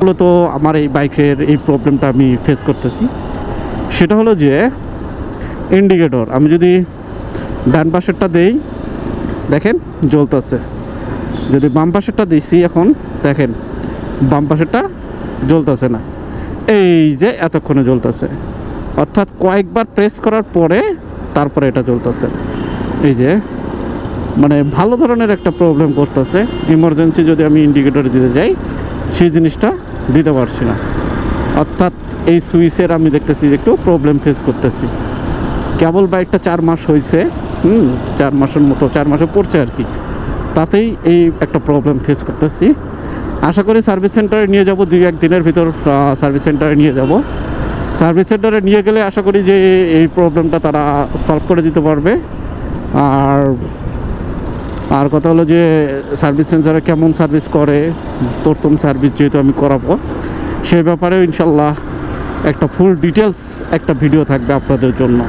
মূলত আমার এই বাইকের এই প্রবলেমটা আমি ফেস করতেছি। সেটা হলো যে ইন্ডিকেটর আমি যদি ডান পাশেরটা দেই, দেখেন জ্বলতেছে। যদি বাম পাশেরটা দিছি এখন, দেখেন বাম পাশেরটা জ্বলতেছে না। এই যে এতক্ষণে জ্বলতেছে। অর্থাৎ কয়েকবার প্রেস করার পরে তারপরে এটা জ্বলতেছে। এই যে মানে ভালো ধরনের একটা প্রবলেম করতেছে। ইমার্জেন্সি যদি আমি ইন্ডিকেটর দিতে যাই সেই জিনিসটা দিতে পারছি না। অর্থাৎ এই সুইচের আমি দেখতেছি যে একটু প্রবলেম ফেস করতেছি। কেবল বাইকটা চার মাস হয়েছে, হুম, চার মাসের মতো, চার মাসে পড়ছে আর কি। তাতেই এই একটা প্রবলেম ফেস করতেছি। আশা করি সার্ভিস সেন্টারে নিয়ে যাব দুই, এক দিনের ভিতর সার্ভিস সেন্টারে নিয়ে যাব। সার্ভিস সেন্টারে নিয়ে গেলে আশা করি যে এই প্রবলেমটা তারা সলভ করে দিতে পারবে। আর আর কথা হলো যে সার্ভিস সেন্টারে কেমন সার্ভিস করে, প্রথম সার্ভিস যেহেতু আমি করাবো সেই ব্যাপারেও ইনশাল্লাহ একটা ফুল ডিটেলস একটা ভিডিও থাকবে আপনাদের জন্য।